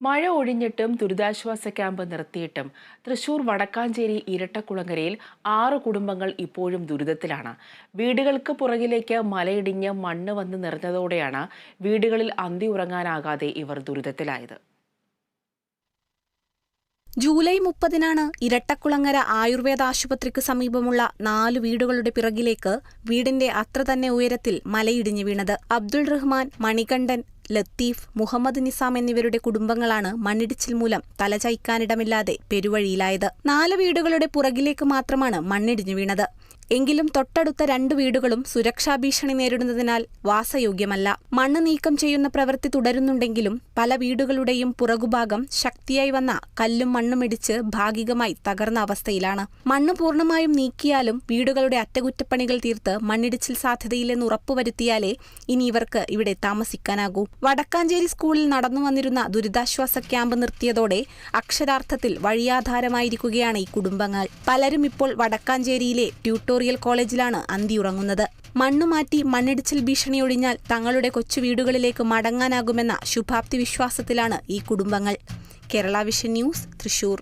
മഴ ഒഴിഞ്ഞിട്ടും ദുരിതാശ്വാസ ക്യാമ്പ് നിർത്തിയിട്ടും തൃശൂർ വടക്കാഞ്ചേരി ഇരട്ടക്കുളങ്ങരയിൽ ആറ് കുടുംബങ്ങൾ ഇപ്പോഴും ദുരിതത്തിലാണ്. വീടുകൾക്ക് പുറകിലേക്ക് മലയിടിഞ്ഞ് മണ്ണ് വന്ന് നിറഞ്ഞതോടെയാണ് വീടുകളിൽ അന്തി ഉറങ്ങാനാകാതെ ഇവർ ദുരിതത്തിലായത്. ജൂലൈ മുപ്പതിനാണ് ഇരട്ടക്കുളങ്ങര ആയുർവേദ ആശുപത്രിക്ക് സമീപമുള്ള നാല് വീടുകളുടെ പിറകിലേക്ക് വീടിന്റെ അത്ര തന്നെ ഉയരത്തിൽ മലയിടിഞ്ഞു വീണത്. അബ്ദുൾ റഹ്മാൻ മണികണ്ഠൻ ലത്തീഫ് മുഹമ്മദ് നിസാം എന്നിവരുടെ കുടുംബങ്ങളാണ് മണ്ണിടിച്ചിൽ മൂലം തലചൈക്കാനിടമില്ലാതെ പെരുവഴിയിലായത്. നാല് വീടുകളുടെ പുറകിലേക്ക് മാത്രമാണ് മണ്ണിടിഞ്ഞു വീണത്. എങ്കിലും തൊട്ടടുത്ത രണ്ട് വീടുകളും സുരക്ഷാ ഭീഷണി നേരിടുന്നതിനാൽ വാസയോഗ്യമല്ല. മണ്ണ് നീക്കം ചെയ്യുന്ന പ്രവൃത്തി തുടരുന്നുണ്ടെങ്കിലും പല വീടുകളുടെയും പുറകുഭാഗം ശക്തിയായി വന്ന കല്ലും മണ്ണും ഇടിച്ച് ഭാഗികമായി തകർന്ന അവസ്ഥയിലാണ്. മണ്ണ് പൂർണമായും നീക്കിയാലും വീടുകളുടെ അറ്റകുറ്റപ്പണികൾ തീർത്ത് മണ്ണിടിച്ചിൽ സാധ്യതയില്ലെന്ന് ഉറപ്പുവരുത്തിയാലേ ഇനി ഇവർക്ക് ഇവിടെ താമസിക്കാനാകൂ. വടക്കാഞ്ചേരി സ്കൂളിൽ നടന്നു വന്നിരുന്ന ദുരിതാശ്വാസ ക്യാമ്പ് നിർത്തിയതോടെ അക്ഷരാർത്ഥത്തിൽ വഴിയാധാരമായിരിക്കുകയാണ് ഈ കുടുംബങ്ങൾ. പലരും ഇപ്പോൾ വടക്കാഞ്ചേരിയിലെ ട്യൂട്ടോറിയൽ കോളേജിലാണ് അന്തിയുറങ്ങുന്നത് മണ്ണുമാറ്റി മണ്ണിടിച്ചിൽ ഭീഷണി ഒഴിഞ്ഞാൽ തങ്ങളുടെ കൊച്ചു വീടുകളിലേക്ക് മടങ്ങാനാകുമെന്ന ശുഭാപ്തി വിശ്വാസത്തിലാണ് ഈ കുടുംബങ്ങൾ. Kerala Vision News Thrissur.